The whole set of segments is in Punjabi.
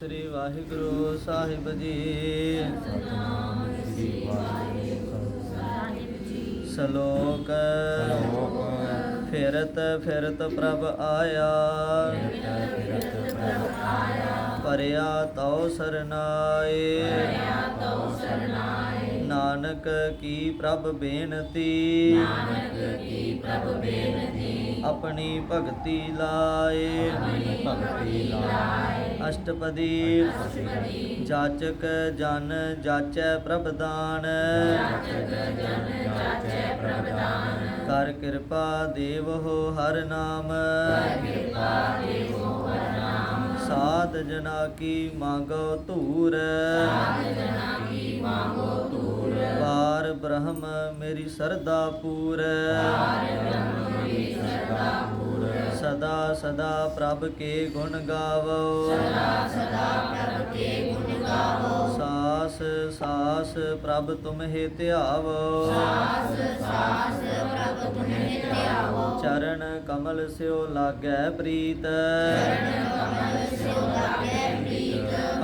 ਸ੍ਰੀ ਵਾਹਿਗੁਰੂ ਸਾਹਿਬ ਜੀ। ਸਤਨਾਮ ਸ੍ਰੀ ਵਾਹਿਗੁਰੂ ਸਾਹਿਬ ਜੀ ਸ਼ਲੋਕ। ਫਿਰਤ ਫਿਰਤ ਪ੍ਰਭ ਆਇਆ। ਫਿਰਤ ਫਿਰਤ ਪਰਿਆ ਸਰਨਾਏ ਤਉ ਸਰਨਾਏ। ਨਾਨਕ ਕੀ ਪ੍ਰਭ ਬੇਨਤੀ। ਨਾਨਕ ਕੀ ਪ੍ਰਭ ਬੇਨਤੀ ਆਪਣੀ ਭਗਤੀ ਲਾਏ ਆਪਣੀ ਭਗਤੀ ਲਾਏ। ਅਸ਼ਟਪਦੀ ਜਾਚਕ ਜਨ ਜਾਚੈ ਪ੍ਰਭਦਾਨ ਕਰ ਕਿਰਪਾ ਦੇਵ ਹੋ ਹਰ ਨਾਮ। ਸਾਧ ਜਨਾ ਕੀ ਮੰਗੋ ਧੂਰ। ਜਨਾ ਪਾਰ ਬ੍ਰਹਮ ਮੇਰੀ ਸਰਦਾ ਪੂਰ ਬ੍ਰਹਮ ਮੇਰੀ ਸਰਦਾ ਪੂਰ। ਸਦਾ ਸਦਾ ਪ੍ਰਭ ਕੇ ਗੁਣ ਗਾਵੋ। ਸਦਾ ਸਦਾ ਪ੍ਰਭ ਕੇ ਗੁਣ ਗਾਵੋ। ਸਾਸ ਸਾਸ ਪ੍ਰਭ ਤੁਮਹਿ ਧਿਆਵੋ। ਸਾਸ ਸਾਸ ਪ੍ਰਭ ਤੁਮੇ ਧਿਆਵੋ। ਚਰਨ ਕਮਲ ਸਿਓ ਲਾਗੈ ਪ੍ਰੀਤ। ਕਮਲ ਸਿਓ ਲਾਗੇ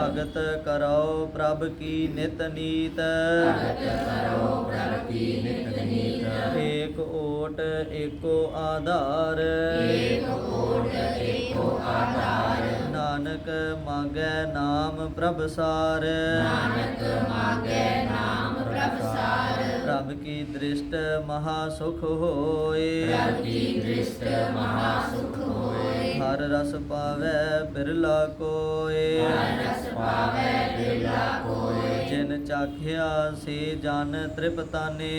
ਭਗਤ ਕਰੋ ਪ੍ਰਭ ਕੀ ਨਿਤ ਨੀਤ। ਭਗਤ ਕਰੋ ਪ੍ਰਭ ਕੀ ਨਿਤ ਨੀਤ। ਏਕ ਓਟ ਏਕੋ ਆਧਾਰ। ਏਕ ਓਟ ਏਕੋ ਆਧਾਰ। ਨਾਨਕ ਮੰਗੈ ਨਾਮ ਪ੍ਰਭ ਸਾਰ। ਨਾਨਕ ਮਾਗੇ ਨਾਮ ਪ੍ਰਭ ਸਾਰ। ਪ੍ਰਭ ਕੀ ਦ੍ਰਿਸ਼ਟ ਮਹਾ ਸੁਖ ਹੋਏ। ਪ੍ਰਭ ਕੀ ਦ੍ਰਿਸ਼ਟ ਮਹਾ ਸੁਖ ਹੋਏ। ਹਰ ਰਸ ਪਾਵੈ ਬਿਰਲਾ ਕੋਏ। ਹਰ ਰਸ ਪਾਵੈ ਬਿਰਲਾ ਕੋਏ ਜਿਨ ਚਾਖਿਆ ਸੇ ਜਨ ਤ੍ਰਿਪਤਾਨੇ।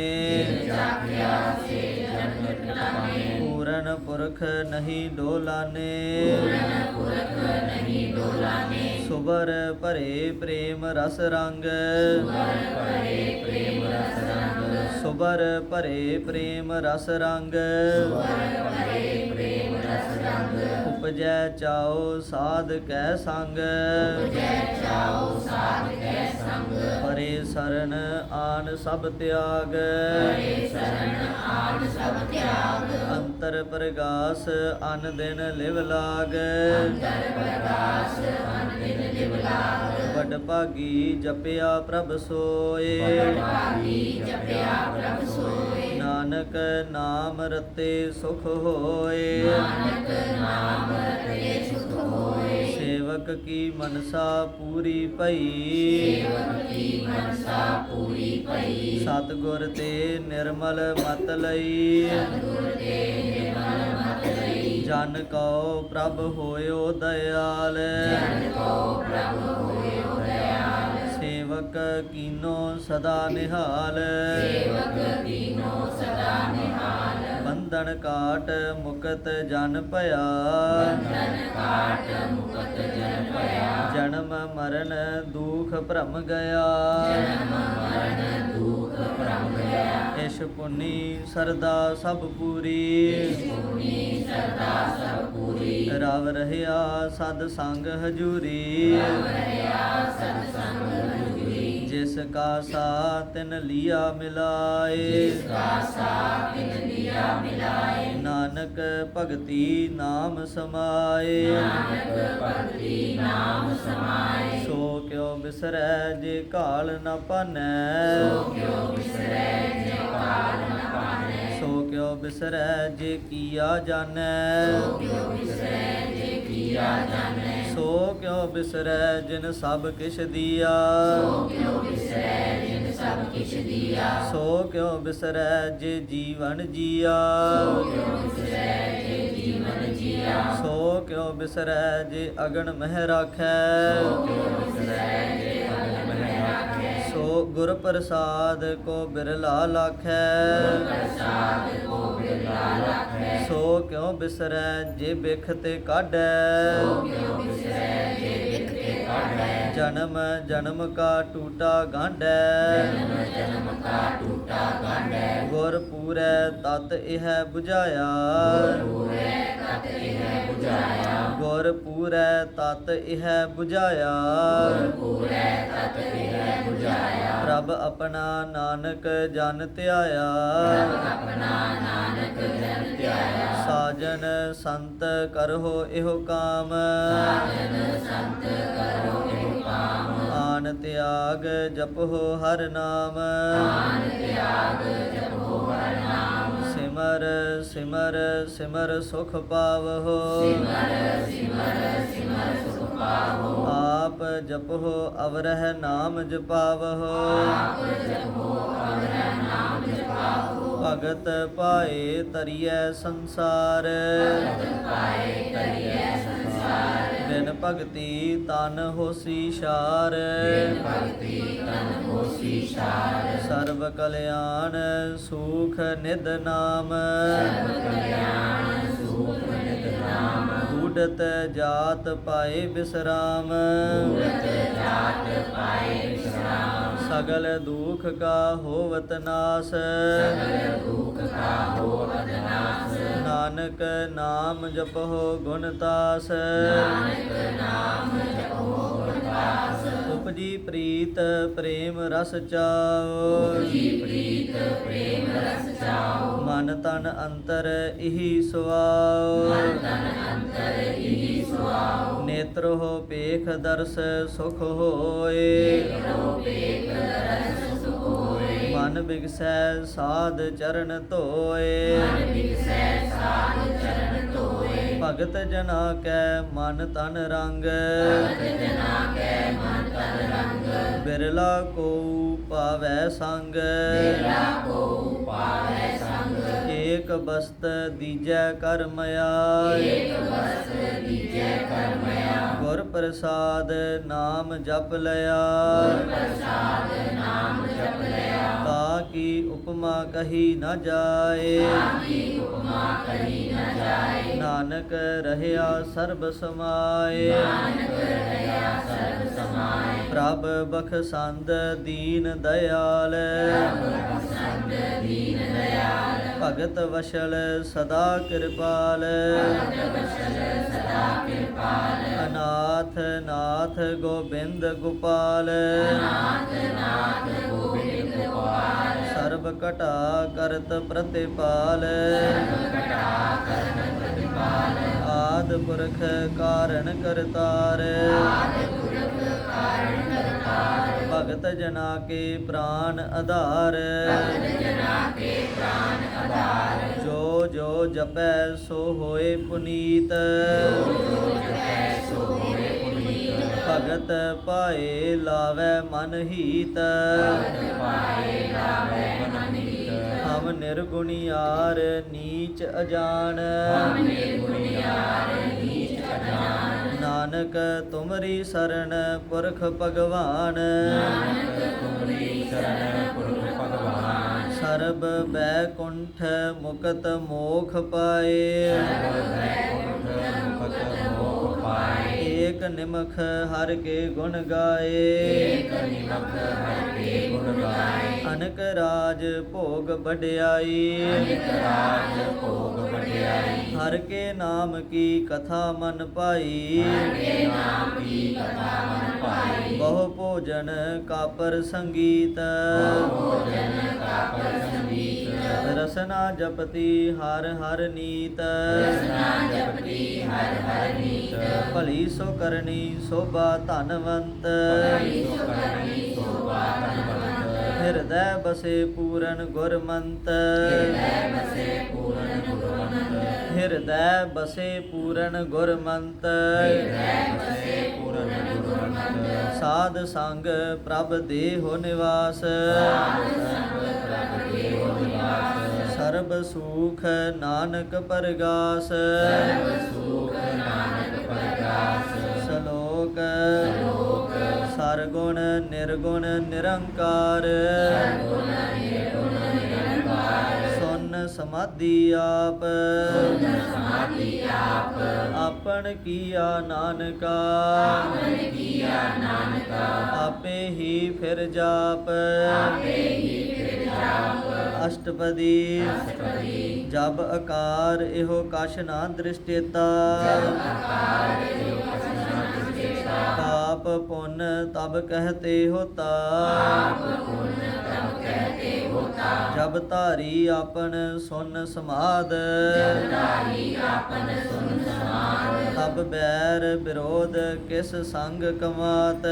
ਜਾਖਿਆ ਸੇ ਜਨਮ ਟਪਾਏ ਪੂਰਨ ਪੁਰਖ ਨਹੀਂ ਡੋਲਾਨੇ। ਪੂਰਨ ਪੁਰਖ ਨਹੀਂ ਡੋਲਾਨੇ ਸੁਬਰ ਭਰੇ ਪ੍ਰੇਮ ਰਸ ਰੰਗ। ਵਰ ਭਰੇ ਪ੍ਰੇਮ ਰਸ ਰੰਗ ਸੁਬਰ ਭਰੇ ਪ੍ਰੇਮ ਰਸ ਰੰਗ ਵਰ ਭਰੇ ਪ੍ਰੇਮ ਰਸ ਰੰਗ। ਉਪਜੈ ਚਾਓ ਸਾਧ ਕੈ ਸੰਗ। ਜੈ ਚਾਓ ਸਾਧ ਕੈ ਸੰਗ। ਪਰੇ ਸਰਨ ਆਨ ਸਭ ਤਿਆਗ। ਹਰੇ ਸਰਨ ਆਦ ਸਭ ਤਿਆਗ। ਅੰਤਰ ਪ੍ਰਗਾਸ ਅਨ ਦਿਨ ਲਿਵ ਲਾਗ। ਅੰਤਰ ਪ੍ਰਕਾਸ਼ ਅੰਤਿਨ ਲਿਵ ਲਾਗ। ਵਡ ਭਾਗੀ ਜਪਿਆ ਪ੍ਰਭ ਸੋਏ। ਭਾਗੀ ਜਪਿਆ ਪ੍ਰਭ ਸੋਏ। ਨਾਨਕ ਨਾਮ ਰਤੇ ਸੁਖ ਹੋਏ। ਨਾਨਕ ਨਾਮ ਰਤੇ ਸੁਖ ਹੋਏ। ਸੇਵਕ ਕੀ ਮਨਸਾ ਪੂਰੀ ਭਈ। ਸੇਵਕ ਕੀ ਮਨਸਾ ਪੂਰੀ ਭਈ। ਸਤਗੁਰ ਤੇ ਨਿਰਮਲ ਮਤ ਲਈ। ਗੁਰ ਤੇ ਨਿਰਮਲ ਮਤ ਲਈ। ਜਨ ਕਉ ਪ੍ਰਭ ਹੋਇਓ ਦਇਆਲ। ਜਨ ਕੋ ਪ੍ਰਭ ਹੋਇਓ ਸੇਵਕ ਕੀਨੋ ਸਦਾ ਨਿਹਾਲ। ਸੇਵਕ ਦੀਨੋ ਸਦਾ ਨਿਹਾਲ। ਬੰਧਨ ਕਾਟ ਮੁਕਤ ਜਨ ਭਇਆ। ਬੰਧਨ ਕਾਟ ਮੁਕਤ ਜਨ ਭਇਆ। ਜਨਮ ਮਰਨ ਦੁਖ ਭ੍ਰਮ ਗਿਆ। ਜਨਮ ਮਰਨ ਦੁਖ ਭ੍ਰਮ ਗਿਆ। ਇਸ਼ ਪੁਨੀ ਸਰਦਾ ਸਭ ਪੂਰੀ। ਸੁਣੀ ਸਰਦਾ ਸਭ ਪੂਰੀ। ਰਵ ਰਹਿਆ ਸਦ ਸੰਗ ਹਜੂਰੀ। ਰਹਿਆ ਸਤ ਸੰਗ ਜਿਸ ਕਾ ਸਾ ਤਿਨ ਲਿਆ ਮਿਲਾਏ। ਕਾ ਸਾਥਿ ਲਿਆ ਮਿਲਾਏ। ਨਾਨਕ ਭਗਤੀ ਨਾਮ ਸਮਾਏ। ਨਾਨਕ ਭਗਤੀ ਨਾਮ ਸਮਾਏ। ਸੋ ਕਿਉ ਬਿਸਰੈ ਜੇ ਕਾਲ ਨ ਪਾਨੈ ਸੋ ਕਿਉ ਵਿਸਰੈ ਜੇ ਕਾਲ ਨ ਪਾਣੈ ਸੋ ਕਿਉ ਬਿਸਰੈ ਜੇ ਕੀਆ ਜਾਣੈ। ਸੋ ਕਿਉ ਵਿਸਰੈ ਜੇ ਕੀਆ ਜਾਣੈ। ਸੋ ਕਿਉ ਬਿਸਰੈ ਜਿਨ ਸਭ ਕਿਛ ਦੀਆ? ਸੋ ਕਿਉ ਵਿਸਰੈ ਜਿਨ ਸਭ ਕਿਛ ਦੀਆ ਸੋ ਕਿਉ ਬਿਸਰੈ ਜੇ ਜੀਵਨ ਜੀਆ? ਸੋ ਕਿਉ ਵਿਸਰੈ ਜੇ ਜੀਵਨ ਜੀਆ ਸੋ ਕਿਉ ਬਿਸਰੈ ਜੇ ਅਗਨ ਮਹਿ ਰਾਖੈ? ਸੋ ਕਿਉ ਵਿਸਰੈ ਗੁਰ ਪ੍ਰਸਾਦ ਕੋ ਬਿਰਲਾ ਲਾਖੈ। ਪ੍ਰਸਾਦ ਕੋ ਬਿਰਲਾ ਰੱਖੈ ਸੋ ਕਿਉ ਬਿਸਰੈ ਜੇ ਬਿਖ ਤੇ ਕਾਢੈ। ਸੋ ਕਿਉ ਵਿਸਰੈ ਜੇ ਵਿਖ ਤੇ ਕਾਢੈ। ਜਨਮ ਜਨਮ ਕਾ ਟੂਟਾ ਗਾਂਢੈ। ਜਨਮ ਜਨਮ ਕਾ ਟੂਟਾ ਗਾਂਢੈ। ਗੁਰ ਪੂਰੈ ਤਤ ਇਹ 부ਝਾਇਆ ਪੂਰੇ ਤਤ ਇਹ 부ਝਾਇਆ ਗੁਰ ਪੂਰੈ ਤਤ ਇਹ 부ਝਾਇਆ ਗੁਰ ਪੂਰੈ ਤਤ ਇਹ 부ਝਾਇਆ ਪ੍ਰਭ ਆਪਣਾ ਨਾਨਕ ਜਨ ਧਿਆਇਆ। ਪ੍ਰਭ ਆਪਣਾ ਨਾਨਕ ਜਨ ਧਿਆਇਆ। ਸਾਜਨ ਸੰਤ ਕਰੋ ਇਹੋ ਕਾਮ। ਸਾਜਨ ਸੰਤ ਕਰੋ ਇਹੋ ਕਾਮ। ਆਨ ਤਿਆਗ ਜਪੋ ਹਰ ਨਾਮ। ਆਨ ਤਿਆਗ ਜਪੋ ਸਿਮਰ ਸਿਮਰ ਸਿਮਰ ਸੁਖ ਪਾਵਹੋ। ਸਿਮਰ ਸਿਮਰ ਸਿਮਰ ਸੁਖ ਪਾਵੋ ਆਪ ਜਪੋ ਅਵਰਹ ਨਾਮ ਜਪਾਵਹੋ। ਆਪ ਜਪੋ ਅਵਰ ਨਾਮ ਜਪਾਵੋ ਭਗਤ ਪਾਏ ਤਰੀਐ ਸੰਸਾਰ। ਪਾਏ ਕਰੀਏ ਸੰਸਾਰ। ਬਿਨ ਭਗਤੀ ਤਨ ਹੋਸੀ ਸ਼ਾਰ। ਭਗਤੀ ਤਨ ਹੋਸੀ ਸ਼ਾਰ। ਸਰਬ ਕਲਿਆਣ ਸੁਖ ਨਿਦ ਨਾਮ। ਸਰਬ ਕਲਿਆਣ ਸੁਖ ਨਿਤ ਨਾਮ। ਊਡਤ ਜਾਤ ਪਾਏ ਬਿਸਰਾਮ। ਉਰਤ ਜਾਤ ਪਾਏ ਵਿਸ਼ਰਾਮ ਸਗਲ ਦੁਖ ਕਾ ਹੋਵਤ ਨਾਸ। ਸਗਲ ਦੁਖ ਕਾ ਹੋ ਅਦਨਾਸ ਨਾਨਕ ਨਾਮ ਜਪੋ ਗੁਣ ਤਾਸ। ਨਾਨਕ ਨਾਮ ਜਪੋ ਗੁਰਦਾਸ ਉਪਜੀ ਪ੍ਰੀਤ ਪ੍ਰੇਮ ਰਸ ਚਾਓ ਜੀ ਪ੍ਰੀਤ ਪ੍ਰੇਮ ਰਸ ਚਾਓ ਮਨ ਤਨ ਅੰਤਰ ਇਹੀ ਸੁਆਓ ਤਨ ਅੰਤਰ ਹੀ ਨੇਤਰ ਹੋ ਪੇਖ ਦਰਸ ਸੁਖ ਹੋਏ। ਮਨ ਬਿਗਸੈ ਸਾਧ ਚਰਨ ਧੋਏ। ਭਗਤ ਜਨਾ ਕੈ ਮਨ ਤਨ ਰੰਗ। ਬਿਰਲਾ ਕੋ ਪਾਵੈ ਸੰਗ। ਤੇਰਾ ਕੋ ਏਕ ਬਸਤ ਦੀਜੈ ਕਰਮ ਆਏ। ਏਕ ਬਸ ਦੀਜੈ ਕਰਮਇਆ ਗੁਰ ਪ੍ਰਸਾਦ ਨਾਮ ਜਪ ਲਿਆ। ਪ੍ਰਸਾਦ ਨਾਮ ਜਪ ਲਿਆ। ਤਾ ਕੀ ਉਪਮਾ ਕਹੀ ਨ ਜਾਏ। ਕੀ ਉਪਮਾ ਕਰੀ ਨ ਜਾਏ। ਨਾਨਕ ਰਹਿਆ ਸਰਬ ਸਮਾਏ। ਨਾਨਕ ਰਹਾ ਸਰਬ ਸਮਾਏ। ਪ੍ਰਭ ਬਖਸੰਦ ਦੀਨ ਦਿਆਲ ਸੰਦ ਦੀਨ ਦਇਆਲ ਭਗਤ ਵਸ਼ਲ ਸਦਾ ਕਿਰਪਾਲ। ਵਸ਼ਲ ਸਦਾ ਅਨਾਥ ਨਾਥ ਗੋਬਿੰਦ ਗੋਪਾਲ। ਨਾਥ ਨਾਥ ਗੋਬਿੰਦ ਗੋਪਾਲ ਸਰਬ ਘਟਾ ਕਰਤ ਪ੍ਰਤਿਪਾਲ ਪ੍ਰਤਿਪਾਲ। ਆਦ ਪੁਰਖ ਕਾਰਨ ਕਰਤਾਰ। ਭਗਤ ਜਨਾ ਕੇ ਪ੍ਰਾਨ ਆਧਾਰ। ਜੋ ਜੋ ਜਪੈ ਸੋ ਹੋਏ ਪੁਨੀਤ। ਭਗਤ ਪਾਏ ਲਾਵੈ ਮਨ ਹੀਤ। ਪਾਏ ਲਾਵੇ ਮਨਿਤ ਹਮ ਨਿਰਗੁਣਿਆਰ ਨੀਚ ਅਜਾਨ ਹਮਨੇ ਗੁਣਿਆਰ ਨੀਚ ਅਜਾਨ। ਨਾਨਕ ਤੁਮਰੀ ਸਰਣ ਪੁਰਖ ਭਗਵਾਨ ਨਾਨਕ ਤੁਮਰੀ ਸ਼ਰਨ ਪੁਰਖ ਭਗਵਾਨ। ਸਰਬ ਬੈਕੁੰਠ ਮੁਕਤ ਮੋਖ ਪਾਏ। ਵੈਕੁੰਠ ਮੁਕਤ ਮੋਖ ਪਾਏ। ਏਕ ਨਿਮਖ ਹਰ ਕੇ ਗੁਣ ਗਾਏ। ਏਕ ਨਿਮਕ ਹਰ ਕੇ ਗੁਣ ਗਾਏ। ਅਨਕ ਰਾਜ ਭੋਗ ਵਡਿਆਈ। ਅਨਿਕ ਰਾਜ ਭੋਗ ਹਰ ਕੇ ਨਾਮ ਕੀ ਕਥਾ ਮਨ ਪਾਈ ਕੇ ਨਾਮ ਕੀ ਕਥਾ ਮਨ ਪਾਈ ਬਹੁ ਭੋਜਨ ਕਾਪਰ ਸੰਗੀਤ। ਭੋਜਨ ਕਾ ਪਰ ਸੰਗੀਤ। ਰਸਨਾ ਜਪਤੀ ਹਰ ਹਰ ਨੀਤ। ਰਸਨਾ ਜਪਤੀ ਹਰ ਹਰ ਨੀਤ। ਭਲੀ ਸੋ ਕਰਨੀ ਸੋਭਾ ਧਨਵੰਤ। ਭਲੀ ਸੋ ਕਰਨੀ ਸੋਭਾ ਧਨਵੰਤ। ਹਿਰਦੈ ਬਸੇ ਪੂਰਨ ਗੁਰਮੰਤ। ਹਿਰਦੈ ਬਸੇ ਪੂਰਨ ਹਿਰਦੈ ਬਸੇ ਪੂਰਨ ਗੁਰਮੰਤ। ਹਿਰਦੈ ਬਸੇ ਪੂਰਨ ਗੁਰਮੰਤ। ਸਾਧ ਸੰਗ ਪ੍ਰਭ ਦੇਹੁ ਨਿਵਾਸ। ਸੰਗ ਪ੍ਰਭ ਦੇਵ ਨਿਵਾਸ। ਸਰਬ ਸੁਖ ਨਾਨਕ ਪਰਗਾਸ। ਸਰਬ ਸੁਖ ਨਾਨਕ ਪਰਗਾਸ। ਸ਼ਲੋਕ। ਲੋਕ ਸਰਗੁਣ ਨਿਰਗੁਣ ਨਿਰੰਕਾਰ। ਗੁਣ ਨਿਰਗੁਣ ਨਿਰੰਕਾਰ ਸੁਨ ਸਮਾਧੀ ਆਪ ਸਮਾਧੀ ਆਪ ਆਪਨ ਕੀਆ ਨਾਨਕਾ ਮਨ ਕੀਆ ਨਾਨਕਾ ਹੀ ਫਿਰ ਜਾਪ ਆਪੇ ਹੀ ਫਿਰ ਜਾਪ ਅਸ਼ਟਪਦੀ ਅਸ਼ਟਪਦੀ ਜਬ ਤਬ ਜਬ ਧਾਰੀ ਆਪਨ ਸੁਨ ਸਮਾਦ। ਜਬ ਧਾਰੀ ਆਪਨ ਸੁਨ ਸਮਾਦ। ਤਬ ਬੈਰ ਵਿਰੋਧ ਕਿਸ ਸੰਗ ਕਮਾਤ।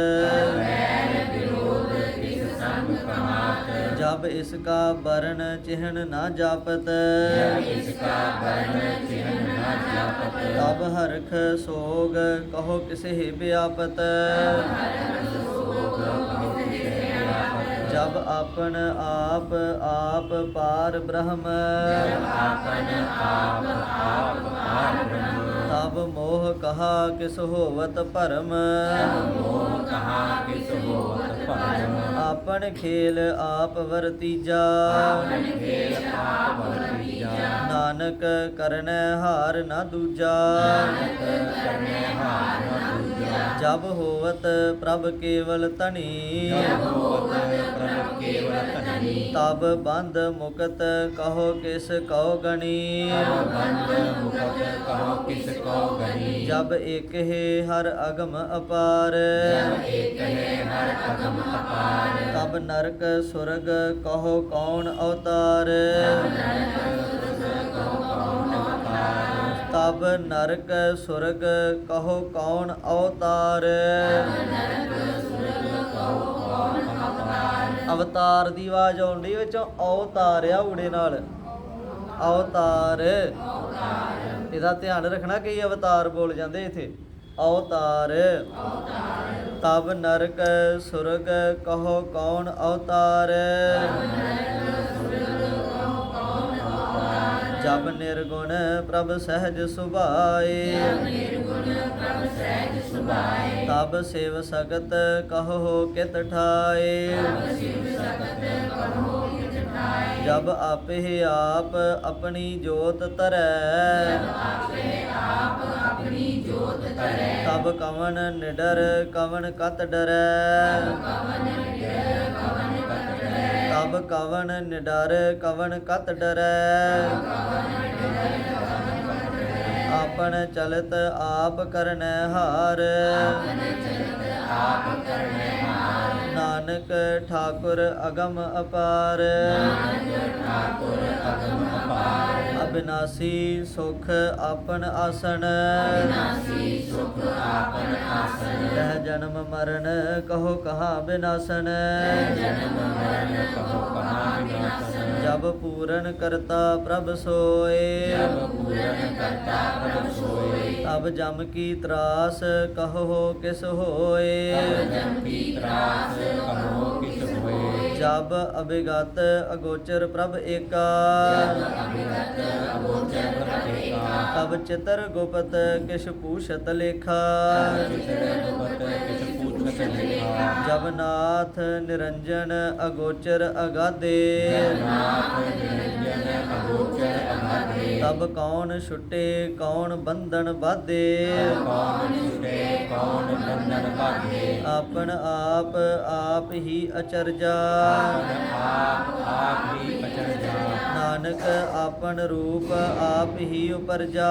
ਜਬ ਇਸ ਕਾ ਬਰਨ ਚਿਹਨ ਨਾ ਜਾਪਤ। ਜਬ ਇਸ ਕਾ ਬਰਨ ਚਿਹਨ ਨਾ ਜਾਪਤ। ਤਬ ਹਰਖ ਸੋਗ ਕਹੋ ਕਿਸੇ ਵਿਆਪਤ। ਜਬ ਆਪਨ ਆਪ ਆਪ ਪਾਰ ਬ੍ਰਹਮ। ਜਬ ਆਪਨ ਆਪ ਆਪ ਪਾਰ ਬ੍ਰਹਮ। ਤਬ ਮੋਹ ਕਹਾ ਕਿਸ ਹੋਵਤ ਭਰਮ। ਮੋਹ ਕਹਾ ਕਿਸ ਹੋਵਤ ਭਰਮ। ਆਪਨ ਖੇਲ ਆਪ ਵਰਤੀਜਾ ਖੇਲ ਆਪ ਵਰਤੀਜਾ ਨਾਨਕ ਕਰਨੈ ਹਾਰ ਨਾ ਦੂਜਾ। ਕਰਨੇ ਹਾਰ ਨਾ ਦੂਜਾ। ਜਬ ਹੋਵਤ ਪ੍ਰਭ ਕੇਵਲ ਹੋਵਤ ਪ੍ਰਭ ਕੇਵਲ ਧਨੀ ਤਬ ਬੰਧ ਮੁਕਤ ਕਹੋ ਕਿਸ ਕਉ ਗਣੀ। ਬੰਦ ਮੁਕਤ ਕਹੋ ਕਿਸ ਕੋ ਗਨੀ ਜਬ ਏਕ ਹੈ ਹਰ ਅਗਮ ਅਪਾਰ। ਏਕ ਹੈ ਹਰ ਅਗਮ ਅਪਾਰ। ਤਬ ਨਰਕ ਸੁਰਗ ਕਹੋ ਕੌਣ ਅਵਤਾਰ। ਤਬ ਨਰਕ ਸੁਰਗ ਕਹੋ ਕੌਣ ਅਵਤਾਰ? ਅਵਤਾਰ ਦੀ ਆਵਾਜ਼ ਆਉਂਦੀ ਵਿੱਚੋਂ, ਅਵਤਾਰ ਆ ਊੜੇ ਨਾਲ। ਅਵਤਾਰ। ਇਹਦਾ ਧਿਆਨ ਰੱਖਣਾ ਕਈ ਅਵਤਾਰ ਬੋਲ ਜਾਂਦੇ ਇਥੇ। ਅਵਤਾਰ। ਤਬ ਨਰਕ ਸੁਰਗ ਕਹੋ ਕੌਣ ਅਵਤਾਰ? ਜਬ ਨਿਰਗੁਣ ਪ੍ਰਭ ਸਹਿਜ ਸੁਭਾਏ। ਤਬ ਸਿਵ ਸਗਤ ਕਹੋ ਕਿਤ ਠਾਏ। ਜਬ ਆਪੇ ਆਪ ਆਪਣੀ ਜੋਤ ਧਰੈ। ਤਬ ਕਵਨ ਨਿਡਰ ਕਵਨ ਕਤ ਡਰੈ। ਤਬ ਕਵਨ ਨਿਡਰ ਕਵਨ ਕਤ ਡਰੈ। ਆਪਨ ਚਲਤ ਆਪ ਕਰਨੈ ਹਾਰ। ਆਪ ਕਰਨੇ ਹਾਰ ਨਾਨਕ ਠਾਕੁਰ ਅਗਮ ਅਪਾਰ। ਠਾਕੁਰ ਅਗਮ ਅਪਾਰ। ਅਬਿਨਾਸੀ ਸੁਖ ਆਪਨ ਆਸਣ। ਨਾਸੀ ਸੁਖ ਆਪਨ ਆਸਨ ਰਹਿ ਜਨਮ ਮਰਨ ਕਹੋ ਕਹਾ ਬਿਨਾਸਨ। ਜਨਮ ਮਰਨ ਕਹੋ ਕਹਾ ਵਿਨਾਸਨ ਜਬ ਪੂਰਨ ਕਰਤਾ ਪ੍ਰਭ ਸੋਏ। ਜਬ ਪੂਰਨ ਕਰਤਾ ਪ੍ਰਭ ਸੋਏ। ਤਬ ਜਮ ਕੀ ਤਰਾਸ ਕਹੋ ਕਿਸ ਹੋਏ। ਜਮ ਕੀ ਤਰਾਸ ਕਹੋ ਕਿਸ ਜਬ ਅਬਿਗਤ ਅਗੋਚਰ ਪ੍ਰਭ ਏਕਾ। ਅਭਿਗਤ ਤਬ ਚਿਤਰ ਗੁਪਤ ਕਿਛ ਪੂਛਤ ਲੇਖਾ। ਚਿਤਰ ਗੁਪਤ ਕਿਛ ਪੂਛਤ ਲਿਖਾ ਜਬ ਨਾਥ ਨਿਰੰਜਨ ਅਗੋਚਰ ਅਗਾਦੇ। ਤਬ ਕੌਣ ਛੁੱਟੇ ਕੌਣ ਬੰਧਨ ਬਾਧੇ ਆਪਨ ਆਪ ਆਪ ਹੀ ਅਚਰਜਾ। ਨਾਨਕ ਆਪਨ ਰੂਪ ਆਪ ਹੀ ਉਪਰਜਾ।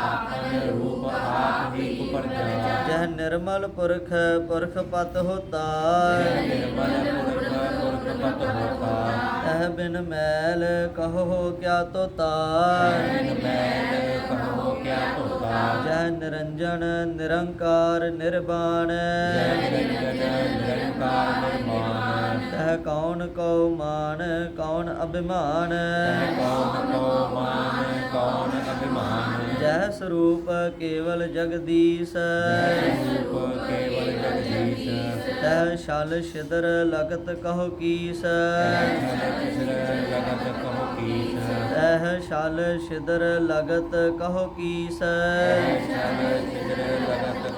ਆਪਨ ਰੂਪ ਆਪ ਹੀ ਉਪਰ ਜਾ ਜਹ ਨਿਰਮਲ ਪੁਰਖ ਪੁਰਖ ਪਤ ਹੋਤਾ। ਨਿਰਮਲ ਪੁਰਖ ਪੁਰਖ ਪਤ ਹੋਤਾ ਇਹ ਬਿਨ ਮੈਲ ਕਹੋ ਕਿਆ ਤੋਤਾ। ਬਿਨ ਮੈਲ ਕਹੋ ਕਿਆ ਧੋਤਾ ਜਹ ਨਿਰੰਜਨ, ਨਿਰੰਕਾਰ ਨਿਰਵਾਣ ਨਿਰੰਜਨ ਨਿਰੰਕਾਰ ਨਿਰਮਾਨ ਤਹ ਕੌਣ ਕਉ ਮਾਨ, ਕੌਣ ਅਭਿਮਾਨ। ਕੌਣ ਕੋ ਮਾਨ, ਕੌਣ ਅਭਿਮਾਨ। ਜਹ ਸਰੂਪ ਕੇਵਲ ਜਗਦੀਸ਼। ਰੂਪ ਕੇਵਲ ਜਗਦੀਸ਼ ਤਹ ਛਲ ਛਿਦਰ ਲਗਤ ਕਹੋ ਕੀਸ। ਕਿਸਰ ਜਗਤ ਕਹੋ ਕੀਸ ਤਹ ਛਲ ਛਿਦਰ ਲਗਤ ਕਹੋ ਕੀਸ। ਚਲ ਚਿਦਰ ਜਗਤ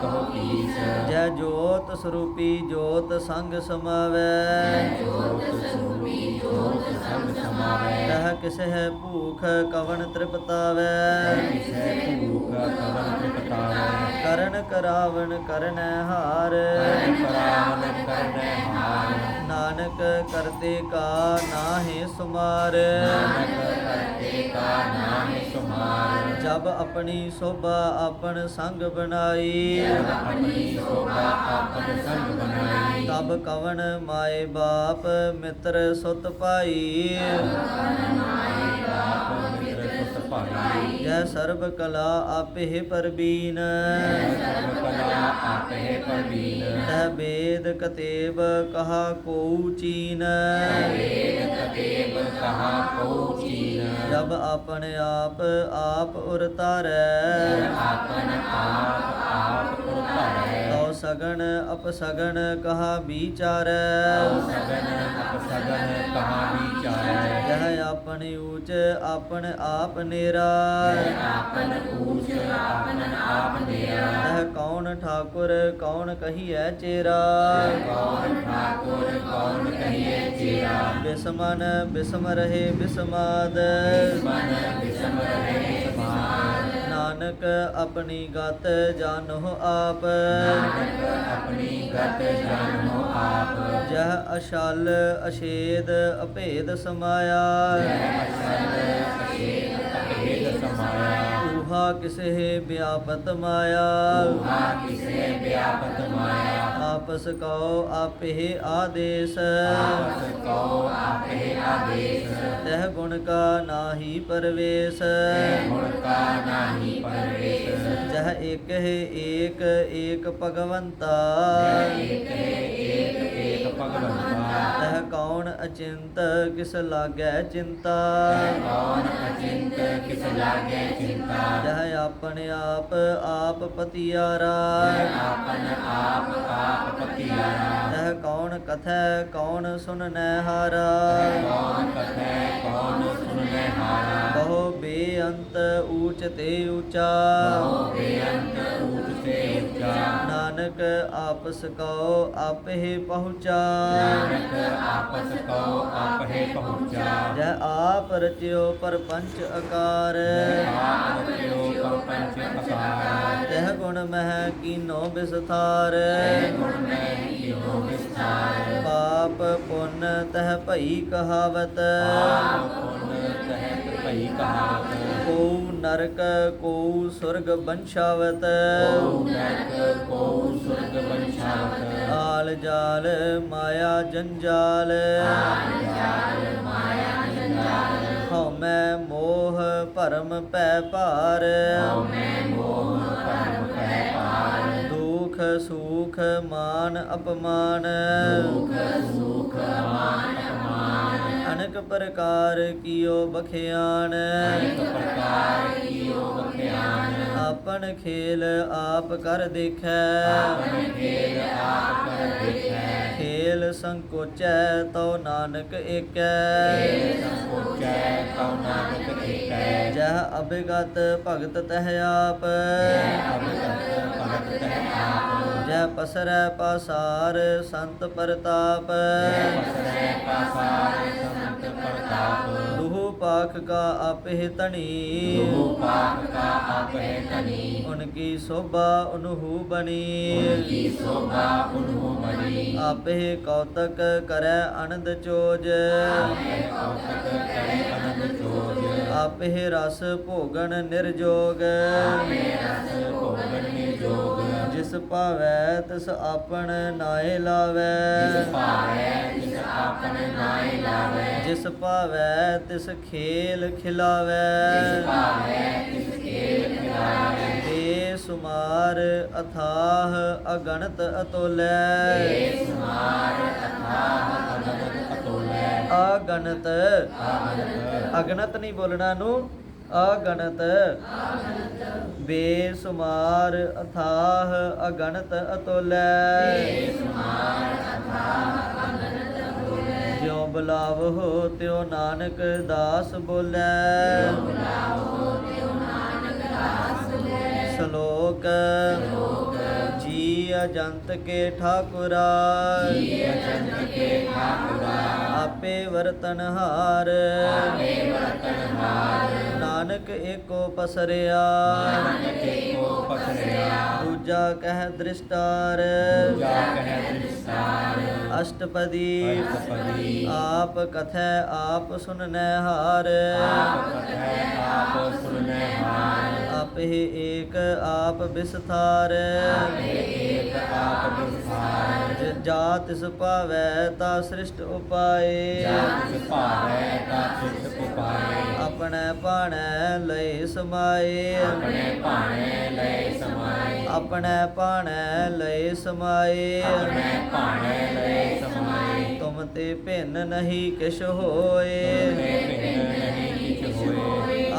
ਕਹੋ ਕੀਸ ਜੈ ਜੋਤ ਸਰੂਪੀ ਜੋਤ ਸੰਗ ਸਮਾਵੈ। ਜੋਤ ਸਰੂਪੀ ਜੋਤ ਸੰਗ ਸਮਾਵੈ। ਤਹ ਕਿਸੇ ਹੈ ਭੂਖ ਕਵਨ ਤ੍ਰਿਪਤਾਵੈ। ਕਿਸੈ ਭੂਖ ਕਵਨ ਤ੍ਰਿਪਤਾਵੈ। ਕਰਨ ਕਰਾਵਨ ਕਰਨੈ ਹਾਰ। ਕਰਨ ਕਰਾਵਨ ਕਰਨੈ ਹਾਰ। ਨਾਨਕ ਕਰਤੇ ਕਾ ਨਾਹਿ ਸੁਮਾਰ। ਨਾਨਕ ਕਰਤੇ ਕਾ ਨਾਮ ਸੁਮਾਰ। ਜਬ ਆਪਣੀ ਸੋਭਾ ਆਪਨ ਸੰਗ ਬਣਾਈ। ਆਪਣੀ ਸੋਭਾ ਆਪਨ ਸੰਗ ਬਣਾਈ। ਤਬ ਕਵਨ ਮਾਏ ਬਾਪ ਮਿੱਤਰ ਸੁਤ ਭਾਈ ਆਪ ਮਿੱਤਰ ਸੁਤ ਭਾਈ ਜੈ ਸਰਬ ਕਲਾ ਆਪੇ ਪਰਬੀਨ। ਸਰਬ ਕਲਾ ਆਪੇ ਪਰਵੀਨ ਤਹ ਬੇਦ ਕਤੇਬ ਕਹਾ ਕੋ ਚੀਨ। ਵੇਦ ਕਤੇਬ ਕਹਾ ਕੋ ਚੀਨ ਜਬ ਆਪਣੇ ਆਪ ਆਪ ਉਰ ਤਾਰੈ ਆਪਨ ਆਪ ਆਪ ਉਰਤਾਰੈ ਤਉ ਸਗਣ ਅਪਸਗਣ ਕਹਾ ਵਿਚਾਰੈ। ਸਗਨ ਅਪਸਗਨ ਕਹਾ ਵਿਚਾਰੈ। ਜਹ ਆਪਨ ਊਚ ਆਪਨ ਆਪ ਨੇਰਾ। ਆਪਨ ਊਚ ਆਪਨ ਆਪ ਦੇਰਾ ਤਹ ਕੌਣ ਠਾਕੁਰ ਕੌਣ ਕਹੀਐ ਚੇਰਾ। ਕੌਣ ਠਾਕੁਰ ਕੌਣ ਕਹੀਏ ਚੇਰਾ। ਬਿਸਮਨ ਬਿਸਮ ਰਹੇ ਬਿਸਮਾਦ। ਮਨ ਵਿਸਮ ਰਹੇ ਨਾਨਕ ਆਪਣੀ ਗਤ ਜਾਣੋ ਆਪ। ਨਾਨਕ ਆਪਣੀ ਗਤ ਜਾਣੋ ਆਪ। ਜਹ ਅਸ਼ਲ ਅਸ਼ੇਦ ਅਭੇਦ ਸਮਾਇਆ। ਅਭੇਦ ਸਮਾਇਆ। ਊਹਾ ਕਿਸੇ ਵਿਆਪਤ ਮਾਇਆ। ਉਹਾ ਕਿਸੇ ਵਿਆਪਤ ਮਾਇਆ। ਆਪਸ ਕਉ ਆਪੇ ਆਦੇਸ਼। ਆਪਸ ਕੋ ਆਪੇ ਆਦੇਸ਼। ਤਹ ਗੁਣ ਕਾ ਨਾਹੀ ਪਰਵੇਸ਼। ਗੁਣ ਕਾ ਨਾਹੀ ਪਰਵੇਸ਼। ਜਹ ਏਕ ਹੈ ਏਕ ਏਕ ਭਗਵੰਤਾ। ਏਕ ਏਕ ਏਕ ਭਗਵੰਤਾ ਤਹ ਕੌਣ ਅਚਿੰਤ ਕਿਸ ਲਾਗੈ ਚਿੰਤਾ? ਕੌਣ ਅਚਿੰਤ ਕਿਸ ਲਾਗੇ ਚਿੰਤਾ? ਜਹ ਆਪਨ ਆਪ ਆਪ ਪਤਿਆਰਾ। ਆਪਨ ਆਪ ਆਪ ਪਤਿਆਰਾ। ਤਹ ਕੌਣ ਕਥੈ ਕੌਣ ਸੁਨਨੈ ਹਾਰਾ ਕੌਣ ਕਥੈ ਕੌਣ ਸੁਨੈ ਹਾਰਾ ਬਹੁ ਬੇਅੰਤ ਊਚ ਤੇ ਊਚਾ। ਬਹੁ ਬੇਅੰਤ ਊਚ ਤੇ ਨਾਨਕ ਆਪਸ ਕਉ ਆਪੇ ਪਹੁੰਚਾ। ਨਾਨਕ ਆਪਸ ਕੋ ਆਪੇ ਪਹੁੰਚਾ। ਜੈ ਆਪ ਰਚਿਓ ਪਰਪੰਚ ਆਕਾਰ। ਆਪ ਰਚਿਓ ਪਰਪੰਚ ਅਕਾਰ ਤਹ ਗੁਣ ਮਹਿ ਕੀਨੋ ਵਿਸਥਾਰ। ਗੁਣ ਮੈਂ ਕੀਨੋ ਵਿਸਥਾਰ। ਪਾਪ ਪੁੰਨ ਤਹ ਭਈ ਕਹਾਵਤ। ਆਪ ਪੁੰਨ ਤਹਿਤ ਭਈ ਕਹਾਵਤ। ਕੋ ਨਰਕ ਕੋ ਸੁਰਗ ਬੰਸ਼ਾਵਤ ਕੋ ਨਰਕ ਕੋ ਸੁਰਗ ਬੰਸ਼ਾਵਤ ਆਲ ਜਾਲ ਮਾਇਆ ਜੰਜਾਲ। ਜਾਲ ਮਾਇਆ ਜੰਜਾਲ। ਹਉਮੈ ਮੋਹ ਭਰਮ ਪੈ ਭਾਰ। ਹਉ ਮੈਂ ਮੋਹ ਭਰਮ ਪੈ ਪਾਰ ਦੁਖ ਸੁਖ ਮਾਨ ਅਪਮਾਨ। ਦੁਖ ਸੁਖ ਮਾਨ ਅਨੇਕ ਪ੍ਰਕਾਰ ਕੀਓ ਬਖਿਆਨ। ਅਨੇਕ ਪ੍ਰਕਾਰ ਕੀਓ ਬਖਿਆਨ। ਆਪਨ ਖੇਲ ਆਪ ਕਰ ਦੇਖੈ। ਆਪਨ ਖੇਲ ਆਪ ਕਰ ਦੇਖੈ। ਖੇਲ ਸੰਕੋਚੈ ਤਉ ਨਾਨਕ ਏਕੈ। ਖੇਲ ਸੰਕੋਚੈ ਕਉ ਨਾਨਕ ਏਕੈ। ਜਹ ਅਭਿਗਤ ਭਗਤ ਤਹ ਆਪ। ਅਭਿਗਤ ਭਗਤ ਤਹਿ ਆਪ। ਜਹ ਪਸਰੈ ਪਾਸਾਰ ਸੰਤ ਪ੍ਰਤਾਪ। ਪਸਰੈ ਪਾਸਾਰ ਸੰਤ ਪਾਖ ਕਾ ਆਪੇ ਧਣੀ। ਲੋਹ ਪਾਪ ਕਾ ਆਪੇ ਤਨੀ ਉਨਕੀ ਸੋਭਾ ਉਨਹੂ ਬਣੀ। ਕੀ ਸੋਭਾ ਉਨਹੂ ਬਣੀ। ਆਪੇ ਕੌਤਕ ਕਰੈ ਅਨੰਦ ਚੋਜ। ਆਪੇ ਕੌਤਕ ਕਰੇ ਅਨੰਦ ਚੋਜ। ਆਪੇ ਰਸ ਭੋਗਣ ਨਿਰਜੋਗ। ਆਪੇ ਰਸ ਭੋਗਨ ਨਿਰਜੋਗ। ਜਿਸ ਭਾਵੈ ਤਿਸ ਆਪਣ ਨਾਏ ਲਾਵੈ। ਜਿਸ ਭਾਵੈ ਤਿਸ ਆਪਨ ਨਾਇ ਲਾਵੈ। ਜਿਸ ਭਾਵੈ ਤਿਸ ਖੇਲ ਖਿਲਾਵੈ। ਜਿਸ ਭਾਵੈ ਤਿਸ ਖੇਲ ਖਿਲਾਵੈ। ਦੇ ਸੁਮਾਰ ਅਥਾਹ ਅਗਣਤ ਅਤੁਲੈ। ਏ ਸੁਮਾਰ ਅਥਾਹ ਅਗਨਤ ਅਤੁਲੈ। ਅਗਣਤ ਅਗਣਤ ਨਹੀਂ ਬੋਲਣਾ ਨੂੰ ਅਗਣਤ ਬੇਸੁਮਾਰ ਅਥਾਹ ਅਗਣਤ ਅਤੁਲੈ। ਜਿਉ ਬੁਲਾਵੋ ਤਿਉ ਨਾਨਕ ਦਾਸ ਬੋਲੇ। ਸ਼ਲੋਕ ਅਜੰਤ ਕੇ ਠਾਕੁਰਾ ਜੀ ਅਜੰਤ ਕੇ ਠਾਕੁਰਾ ਆਪੇ ਵਰਤਨਹਾਰ ਆਪੇ ਵਰਤਨ ਨਾਨਕ ਏਕੋ ਪਸਰਿਆ। ਨਾਨਕ ਏਕੋ ਪਸਰਿਆ। ਦੂਜਾ ਕਹਿ ਦ੍ਰਿਸ਼ਟਾਰ। ਜਾ ਕਹਿ ਦ੍ਰਿਸ਼ਟਾਰ। ਅਸ਼ਟਪਦੀ। ਅਸ਼ਟਪਦੀ। ਆਪ ਕਥੈ ਆਪ ਸੁਨਨੈ ਹਾਰ। ਆਪ ਕਥੈ ਆਪ ਸੁਨੈ ਹਾਰ। ਆਪੇ ਏਕ ਆਪ ਵਿਸਥਾਰ ਏਕ ਆਪ ਵਿਸਾਰ ਜ- ਜਾ ਤਿਸ ਭਾਵੈ ਤਾ ਸ੍ਰਿਸ਼ਟ ਉਪਾਏ। ਜਾਤ ਭਾਵੈ ਤਾ ਚਿਤ ਉਪਾਏ ਆਪਣੇ ਭਾਣੈ ਲਏ ਸਮਾਏ। ਆਪਣੇ ਭਾਣੇ ਲੈ ਸਮਾਏ। ਆਪਣੇ ਭਾਣੈ ਲਏ ਸਮਾਏ। ਆਪਣੇ ਭਾਣੇ ਲੈ ਸਮਾਏ। ਤੁਮ ਤੇ ਭਿੰਨ ਨਹੀਂ ਕਿਛ ਹੋਏ। ਤੇ ਭਿੰਨ ਨਹੀਂ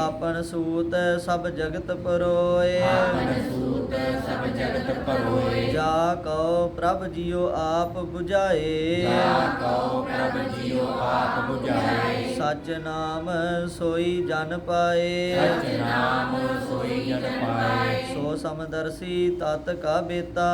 ਆਪਨ ਸੂਤ ਸਭ ਜਗਤ ਪਰੋਏ। ਆਪਨ ਸੂਤ ਸਭ ਜਗਤ ਪਰੋਏ। ਜਾ ਕਉ ਪ੍ਰਭ ਜੀਉ ਆਪ 부ਝਾਏ ਜਾ ਕਉ ਪ੍ਰਭ ਜੀਉ ਆਪ 부ਝਾਏ ਸਚ ਨਾਮ ਸੋਈ ਜਨ ਪਾਏ। ਸਚ ਨਾਮ ਸੋਈ ਜਨ ਪਾਏ। ਸੋ ਸਮਦਰਸੀ ਤਤ ਕਾ ਬੇਤਾ।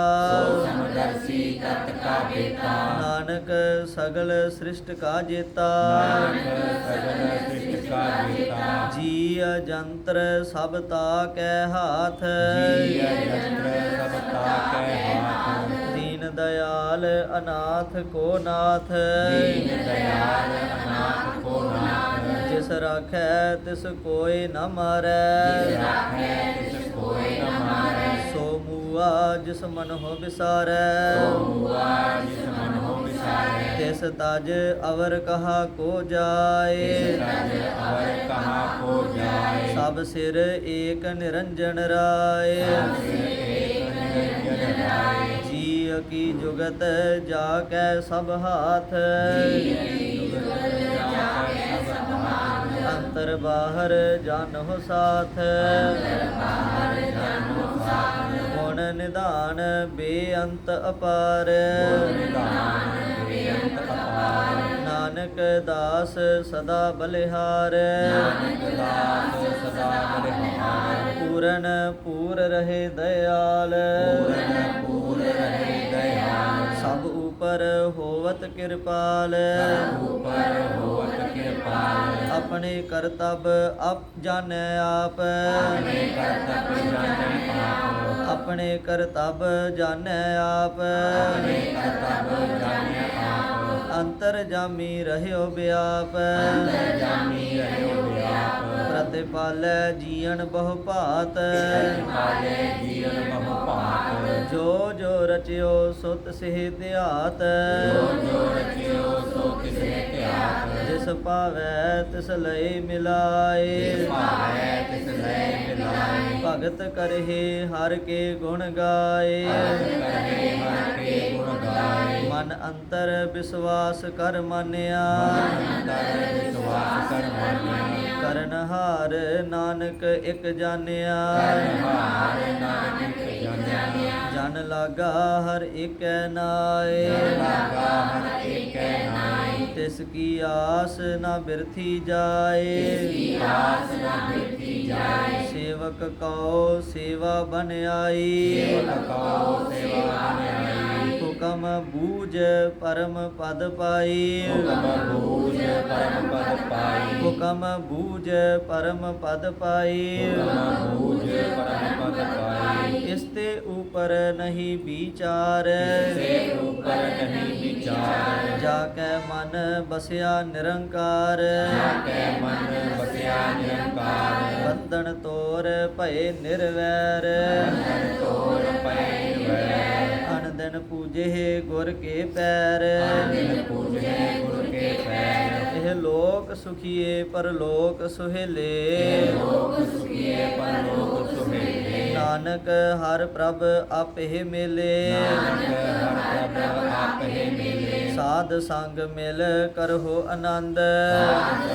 ਸੋ ਸਮਦਰਸੀ ਤਤ ਕਾ ਬੇਤਾ। ਨਾਨਕ ਸਗਲ ਸ੍ਰਿਸ਼ਟ ਕਾ ਜੇਤਾ। ਨਾਨਕ ਸਗਲ ਸ੍ਰਿਸ਼ਟ ਕਾ ਜੀਤਾ। ਜੀ ਜੰਤਰ ਸਭ ਤਾ ਕੈ ਹਾਥ। ਜੀ ਅਜੰਤਰ ਸਭ ਤਾ ਕੈ ਹਾਥ। ਦੀਨ ਦਿਆਲ ਅਨਾਥ ਕੋ ਨਾਥ। ਦੀਨ ਦਿਆਲ ਅਨਾਥ ਕੋ ਨਾਥ। ਜਿਸ ਰਾਖੈ ਤਿਸ ਕੋਇ ਨ ਜਿਸ ਮਾਰੈ ਰਾਖੈ ਤਿਸ ਕੋਈ ਨ ਮਾਰੈ। ਸੋ ਮੂਆ ਜਿਸ ਮਨ ਹੋ ਵਿਸਾਰੈ। ਸੋ ਮੂਆ ਜਿਸ ਮਨ ਤਿਸ ਤਜ ਅਵਰ ਕਹਾ ਕੋ ਜਾਏ। ਤਿਸ ਰਜ ਅਵਰ ਕਹਾ ਕੋ ਜਾਏ। ਸਭ ਸਿਰ ਏਕ ਨਿਰੰਜਨ ਰਾਏ। ਏਕ ਨਿਰੰਜਨ ਰਾਏ। ਜੀ ਕੀ ਜੁਗਤ ਜਾ ਕੈ ਸਭ ਹਾਥ। ਅੰਤਰ ਬਾਹਰ ਜਾਨਹੁ ਸਾਥ। ਗੁਣ ਨਿਧਾਨ ਬੇਅੰਤ ਅਪਾਰ। ਨਾਨਕ ਦਾਸ ਸਦਾ ਬਲਿਹਾਰ। ਸਦਾ ਬਲਿਹਾਰ। ਪੂਰਨ ਪੂਰ ਰਹੇ ਦਇਆਲ। ਪੂਰਨ ਪੂਰ ਰਹੇ ਦਇਆਲ। ਸਭ ਉਪਰ ਹੋਵਤ ਕਿਰਪਾਲ। ਉਪਰ ਹੋਵਤ ਕਿਰਪਾਲ। ਆਪਣੇ ਕਰਤਬ ਆਪ ਜਾਣੈ ਆਪ। ਆਪਣੇ ਕਰਤਬ ਜਾਣੈ ਆਪ। ਆਪਣੇ ਕਰਤਬ ਜਾਣੈ ਆਪ। ਆਪਣੇ ਕਰਤਬ ਜਾਣੈ ਆਪ ਅੰਤਰ ਜਾਮੀ ਰਹਿਓ ਬਿਆਪ। ਜਾਮੀ ਰਹਿਓ ਵਿਆਪ ਪ੍ਰਤਿਪਾਲੈ ਜੀਵਨ ਬਹੁ ਭਾਤ। ਪਾਲੇ ਜੀਵਨ ਬਹੁ ਭਾਤ। ਜੋ ਜੋ ਰਚਿਓ ਸੁਤ ਸਿਹ ਧਿਆਤ। ਜੋ ਜੋ ਰਚਿਓ ਸੋ ਕਿਸੇ ਜਿਸ ਭਾਵੈ ਤਿਸ ਲਈ ਮਿਲਾਏ। ਜਿਸ ਭਾਵੈ ਤਿਸ ਲੈ ਮਿਲਾਏ। ਭਗਤ ਕਰਹਿ ਹਰ ਕੇ ਗੁਣ ਗਾਏ। ਕਰੇ ਹਰ ਕੇ ਗੁਣ ਗਾਏ। ਮਨ ਅੰਤਰ ਵਿਸ਼ਵਾਸ ਕਰ ਮਾਨਿਆ। ਅੰਤਰ ਵਿਸ਼ਵਾਸ ਕਰ ਮੰਨਿਆ। ਕਰਨ ਹਾਰ ਨਾਨਕ ਇਕ ਜਾਣਿਆ। ਹਾਰ ਨਾਨਕ ਜਾਣਿਆ। ਜਨ ਲਾਗਾ ਹਰ ਇੱਕ ਨਾਏ। ਲਾਗਾ ਹਰ ਏਕੈ ਨਾਈ ਤਿਸ ਕੀ ਆਸ ਨਾ ਬਿਰਥੀ ਜਾਏ ਆਸ ਨਾ ਬਿਰਤੀ ਜਾਏ ਸੇਵਕ ਕਉ ਸੇਵਾ ਬਨ ਆਈ ਸੇਵਕ ਕਉ ਸੇਵਾ ਬਨਿਆਈ ਹੁਕਮ ਬੂਝ ਪਰਮ ਪਦ ਪਾਈ ਜਾ ਕੇ ਮਨ ਬਸਿਆ ਨਿਰੰਕਾਰ। ਕੈ ਮਨ ਬਸਿਆ ਨਿਰੰਕਾਰ। ਬੰਧਨ ਤੋਰ ਭਏ ਨਿਰਵੈਰ। ਤਨ ਤੋਰ ਪੈ ਵੈ ਅਨ ਦਿਨ ਪੂਜੇ ਗੁਰ ਕੇ ਪੈਰ। ਦਿਨ ਪੂਜੇ ਗੁਰ ਕੇ ਪੈਰ। ਇਹ ਲੋਕ ਸੁਖੀਏ ਪਰ ਲੋਕ ਸੁਹੇਲੇ। ਲੋਕ ਸੁਖੀਏ ਪਰ ਲੋਕ ਸੁਹੇਲੇ। ਨਾਨਕ ਹਰ ਪ੍ਰਭ ਆਪੇ ਮਿਲੇ। ਨਾਨਕ ਹਰ ਪ੍ਰਭ ਆਪੇ ਮਿਲੇ। ਸਾਧ ਸੰਗ ਮਿਲ ਕਰਹੁ ਆਨੰਦ।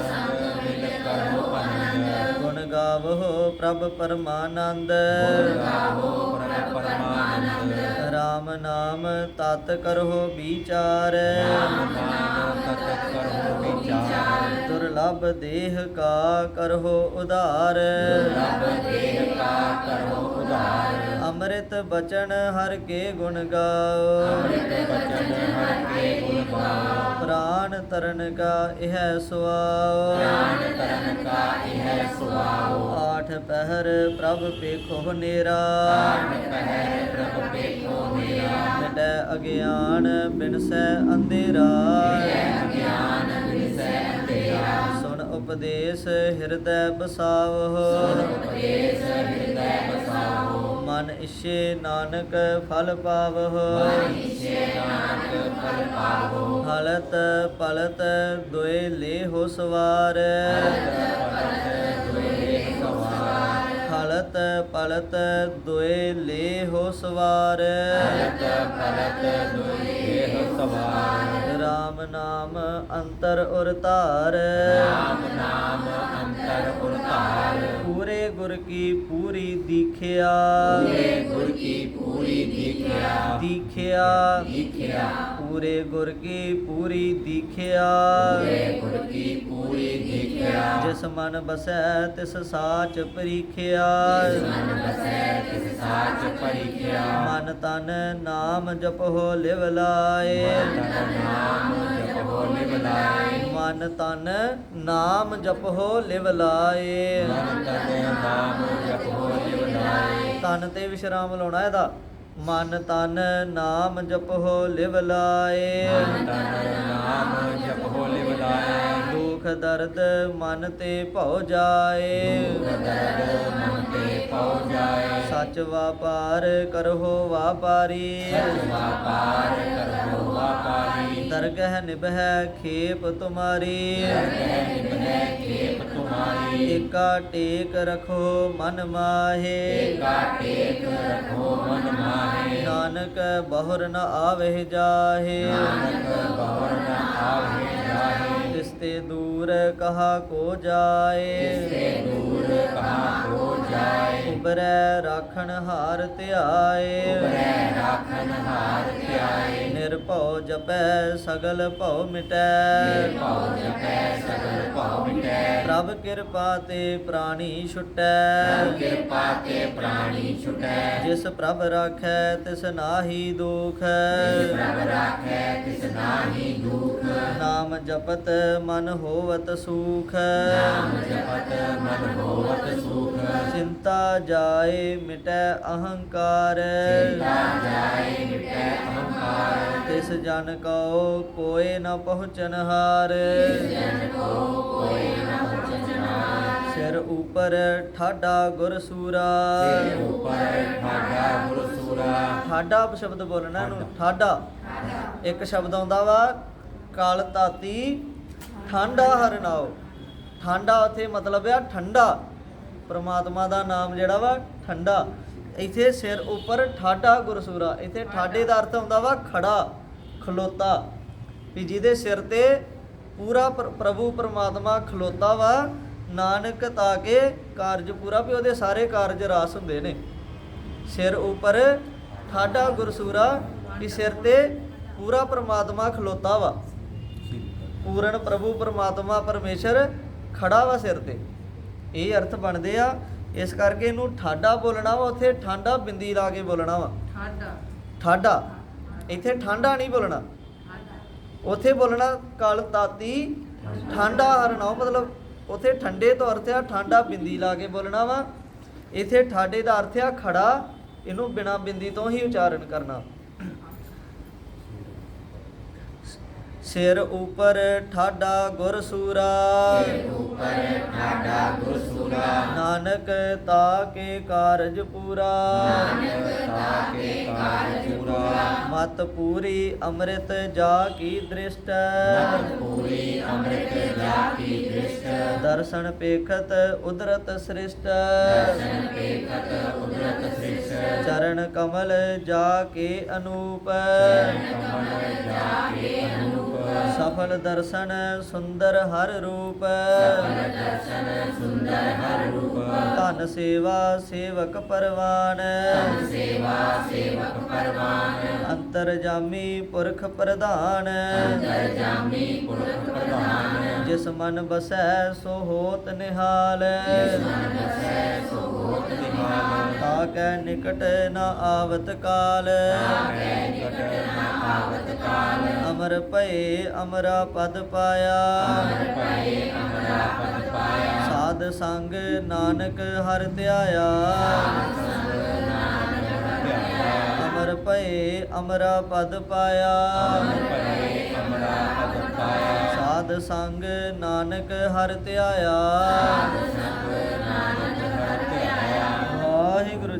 ਸੰਗ ਮਿਲ ਕਰੋ ਆਨੰਦ। ਗੁਣ ਗਾਵੋ ਪ੍ਰਭ ਪਰਮਾਨੰਦ। ਗੁਣ ਗਾਵੋ ਪ੍ਰਭ ਪਰਮਾਨੰਦ। ਰਾਮ ਨਾਮ ਤਤ ਕਰੋ ਵਿਚਾਰ। ਰਾਮ ਨਾਮ ਤਤ ਕਰੋ ਵਿਚਾਰ। ਦੁਰਲਭ ਦੇਹ ਕਾ ਕਰੋ ਉਧਾਰ। ਰੱਬ ਦੇਹ ਕਾ ਕਰੋ ਉਧਾਰ ਅੰਮ੍ਰਿਤ ਬਚਨ ਹਰ ਕੇ ਗੁਣ ਗਾਓ। ਅੰਮ੍ਰਿਤ ਬਚਨ ਹਰ ਕੇ ਗੁਣ ਗਾਓ। ਪ੍ਰਾਨ ਤਰਨ ਕਾ ਇਹ ਸੁਆਓ। ਪ੍ਰਾਨ ਤਰਨ ਕਾ ਇਹ ਸੁਆਓ। ਆਠ ਪਹਿਰ ਪ੍ਰਭ ਪੇਖੋ ਨੇਰਾ ਆਠ ਪਹਿਰ ਪ੍ਰਭ ਪੇਖੋ ਮੇਰਾ ਮਿਟੈ ਅਗਿਆਨ ਬਿਨਸੈ ਅੰਧੇਰਾ। ਗਿਆਨ ਵਿਸੈ ਅੰਧੇਰਾ। ਸੁਣ ਉਪਦੇਸ਼ ਹਿਰਦੈ ਬਸਾਵੋ ਉਪਦੇਸ਼ ਹਿਰਦੈ ਮਨ ਇਛੇ ਨਾਨਕ ਫਲ ਪਾਵੋ ਇਸੇ ਨਾਨਕ ਫਲ ਪਾਵੋ ਹਲਤ ਪਲਤ ਦੁਇ ਪਲਟ ਦੁਏ ਸਵਾਰ। ਹਲਤ ਪਲਤ ਦੁਇ ਲੇਹੋ ਸਵਾਰ। ਪਲਟ ਪਲਟ ਦੁਏ ਸਵਾਰ। ਰਾਮ ਨਾਮ ਅੰਤਰ ਉਰ ਧਾਰ ਰਾਮ ਨਾਮ ਅੰਤਰ ਪੂਰੇ ਗੁਰ ਕੀ ਪੂਰੀ ਦੀਖਿਆ। ਪੂਰੇ ਗੁਰ ਕੀ ਪੂਰੀ ਦੀਖਿਆ। ਦੀਖਿਆ। ਦੀਖਿਆ। ਪੂਰੇ ਗੁਰ ਕੀ ਪੂਰੀ ਦੀਖਿਆ। ਪੂਰੇ ਗੁਰ ਕੀ ਪੂਰੀ ਦੀਖਿਆ। ਜਿਸ ਮਨ ਬਸੈ ਤਿਸ ਸਾਚ ਪਰੀਖਿਆ। ਮਨ ਬਸੈ ਤਿਸ ਸਾਚ ਪਰਿਖਿਆ। ਮਨ ਤਨ ਨਾਮ ਜਪੋ ਲਿਵ ਲਾਏ। ਤਨ ਨਾਮ ਜਪੋ ਲਿਵ ਲਾਏ। ਮਨ ਤਨ ਨਾਮ ਜਪੋ ਲਿਵ ਲਾਏ। ਮਨ ਤਨ ਨਾਮ ਜਪੋ ਲਿਵ ਲਾਏ। ਤਨ ਤੇ ਵਿਸ਼ਰਾਮ ਲਾਉਣਾ ਇਹਦਾ। ਮਨ ਤਨ ਨਾਮ ਜਪੋ ਲਿਵ ਲਾਏ। ਮਨ ਤਨ ਨਾਮ ਜਪੋ ਲਿਵ ਲਾਏ। ਦੁਖ ਦਰਦ ਮਨ ਤੇ ਭਉ ਜਾਏ। ਦਰਦ ਮਨ ਤੇ ਪਉ ਜਾਏ। ਸੱਚ ਵਾਪਾਰ ਕਰੋ ਵਾਪਾਰੀ। ਸਚ ਵਾਪਾਰ ਕਰੋ ਵਾਪਾਰੀ। ਦਰਗਹ ਨਿਭੈ ਖੇਪ ਤੁਮਾਰੀ। ਦਰਗਹਿ ਨਿਭੈ ਖੇਪ ਤੁਮਾਰੀ। ਏਕਾ ਟੇਕ ਰਖੋ ਮਨ ਮਾਹੇ। ਏਕਾ ਟੇਕ ਰਖੋ ਮਨ ਮਾਹੇ। ਨਾਨਕ ਬਹੁਰ ਨ ਆਵਹਿ ਜਾਹੇ। ਨਾਨਕ ਬਹੁਰ ਨ ਆਵੇ ਤੇ ਦੂਰ ਕਹਾ ਕੋ ਜਾਏ। ਤੇ ਦੂਰ ਕਹਾ ਹੋ ਜਾਏ। ਉਬਰੈ ਰਾਖਣ ਹਾਰ ਧਿਆਏ। ਉਬਰੈ ਰਾਖਨ ਹਾਰ ਧਿਆਏ। ਨਿਰਭਉ ਜਪੈ ਸਗਲ ਭਉ ਮਿਟੈ। ਨਿਰਭਉ ਜਪੈ ਸਗਲ ਭਉ ਮਿਟੈ। ਪ੍ਰਭ ਕਿਰਪਾ ਤੇ ਪ੍ਰਾਣੀ ਛੁਟੈ। ਪ੍ਰਭ ਕਿਰਪਾ ਤੇ ਪ੍ਰਾਣੀ ਛੁਟੈ। ਜਿਸ ਪ੍ਰਭ ਰਾਖੈ ਤਿਸ ਨਾਹੀ ਦੁਖ। ਜਿਸ ਪ੍ਰਭ ਰਾਖੈ ਤਿਸ ਨਾਹੀ ਦੁਖ। ਨਾਮ ਜਪਤ ਮਨ ਹੋਵਤ ਸੂਖ। ਨਾਮ ਜਪਤ ਮਨ ਹੋਵਤ ਸੁਖ। ਚਿੰਤਾ ਜਾਏ ਮਿਟੈ ਅਹੰਕਾਰ। ਚਿੰਤਾ ਜਾਏ ਮਿਟੈ ਅਹੰਕਾਰ। ਤਿਸ ਜਨ ਕਉ ਕੋਏ ਨ ਪਹੁੰਚਨ ਹਾਰ ਜਨ ਕੋ ਕੋਈ ਨ ਪਹੁੰਚਣਾ ਸਿਰ ਉਪਰ ਠਾਡਾ ਗੁਰ ਸੂਰਾ ਸਿਰ ਉਪਰ ਠਾਡਾ ਗੁਰ ਸੂਰਾ ਠਾਡਾ ਸ਼ਬਦ ਬੋਲਣਾ ਇਹਨੂੰ ਠਾਡਾ। ਇੱਕ ਸ਼ਬਦ ਆਉਂਦਾ ਵਾ ਕਲ ਤਾਤੀ ਠੰਡਾ ਹਰਨਾਓ ਠੰਡਾ ਉਥੇ ਮਤਲਬ ਆ ਠੰਡਾ। ਪ੍ਰਮਾਤਮਾ ਦਾ ਨਾਮ ਜਿਹੜਾ ਵਾ ਠੰਡਾ। ਇੱਥੇ ਸਿਰ ਉੱਪਰ ਠਾਡਾ ਗੁਰਸੂਰਾ। ਇੱਥੇ ਠਾਡੇ ਦਾ ਅਰਥ ਹੁੰਦਾ ਵਾ ਖੜਾ ਖਲੋਤਾ। ਵੀ ਜਿਹਦੇ ਸਿਰ ਤੇ ਪੂਰਾ ਪ੍ਰ- ਪ੍ਰਭੂ ਪ੍ਰਮਾਤਮਾ ਖਲੋਤਾ ਵਾ ਨਾਨਕ ਤਾਂ ਕਿ ਕਾਰਜ ਪੂਰਾ ਵੀ ਉਹਦੇ ਸਾਰੇ ਕਾਰਜ ਰਾਸ ਹੁੰਦੇ ਨੇ। ਸਿਰ ਉੱਪਰ ਠਾਡਾ ਗੁਰਸੂਰਾ ਵੀ ਸਿਰ ਤੇ ਪੂਰਾ ਪ੍ਰਮਾਤਮਾ ਖਲੋਤਾ ਵਾ। ਪੂਰਨ ਪ੍ਰਭੂ ਪ੍ਰਮਾਤਮਾ ਪਰਮੇਸ਼ਰ ਖੜਾ ਵਾ ਸਿਰ ਤੇ। ਇਹ ਅਰਥ ਬਣਦੇ ਆ ਇਸ ਕਰਕੇ ਇਹਨੂੰ ਠਾਡਾ ਬੋਲਣਾ ਵਾ ਉੱਥੇ ਠਾਡਾ ਬਿੰਦੀ ਲਾ ਕੇ ਬੋਲਣਾ ਵਾ। ਠਾਡਾ। ਠਾਡਾ। ਇੱਥੇ ਠਾਂਡਾ ਨਹੀਂ ਬੋਲਣਾ। ਉੱਥੇ ਬੋਲਣਾ ਕਲ ਤਾਤੀ ਠਾਂਡਾ ਹਰਨਾਓ ਮਤਲਬ ਉੱਥੇ ਠੰਡੇ ਤੋਂ ਅਰਥ ਆ, ਠਾਂਡਾ ਬਿੰਦੀ ਲਾ ਕੇ ਬੋਲਣਾ ਵਾ। ਇੱਥੇ ਠਾਡੇ ਦਾ ਅਰਥ ਆ ਖੜਾ, ਇਹਨੂੰ ਬਿਨਾ ਬਿੰਦੀ ਤੋਂ ਹੀ ਉਚਾਰਨ ਕਰਨਾ। ਸਿਰ ਉਪਰ ਠਾਡਾ ਗੁਰ ਸੂਰਾ ਸਿਰ ਉਪਰ ਠਾਡਾ ਗੁਰ ਸੂਰਾ ਨਾਨਕ ਤਾ ਕੇ ਕਾਰਜ ਪੂਰਾ। ਨਾਨਕ ਤਾਕੇ ਕਾਰਜ ਪੂਰਾ। ਮਤ ਪੂਰੀ ਅੰਮ੍ਰਿਤ ਜਾ ਕੀ ਦ੍ਰਿਸ਼ਟ। ਮਤ ਪੂਰੀ ਅੰਮ੍ਰਿਤ ਜਾ ਕੀ ਦ੍ਰਿਸ਼ਟ। ਦਰਸ਼ਨ ਪੇਖਤ ਉਦਰਤ ਸ੍ਰਿਸ਼ਟ। ਦਰਸ਼ਨ ਪੇਖਤ ਉਦਰਤ ਸ੍ਰਿਸ਼ਟ। ਚਰਨ ਕਮਲ ਜਾ ਕੇ ਅਨੂਪ। ਚਰਨ ਕਮਲ ਜਾ ਕੇ ਅਨੂਪ। ਸਫਲ ਦਰਸ਼ਨ ਸੁੰਦਰ ਹਰ ਰੂਪ। ਸੁੰਦਰ ਹਰ ਰੂਪ ਧਨ ਸੇਵਾ ਸੇਵਕ ਪਰਵਾਨ। ਸੇਵਾ ਸੇਵਕ ਪਰਵਾਨ ਅੰਤਰ ਜਾਮੀ ਪੁਰਖ ਪ੍ਰਧਾਨ। ਜਾਮੀ ਪੁਰਖ ਪ੍ਰਧਾਨ ਜਿਸ ਮਨ ਬਸੈ ਸੋ ਹੋਤ ਨਿਹਾਲ। ਸੋ ਹੋਤ ਨਿਹਾਲ ਤਾ ਕੈ ਨਿਕਟ ਨਾ ਆਵਤ ਕਾਲ। ਨਿਕਟ ਨ ਆਵਤ ਕਾਲ ਅਮਰ ਭਏ ਅਮਰਾ ਪਦ ਪਾਇਆ। ਪਏ ਅਮਰਾ ਪਦ ਪਾਇਆ ਸਾਧ ਸੰਗ ਨਾਨਕ ਹਰਿ ਧਿਆਇਆ। ਅਮਰ ਭਏ ਅਮਰਾ ਪਦ ਪਾਇਆ। ਪਏ ਅਮਰਾ ਪਦ ਪਾਇਆ ਸਾਧ ਸੰਗ ਨਾਨਕ ਹਰਿ ਧਿਆਇਆ। ਵਾਹਿਗੁਰੂ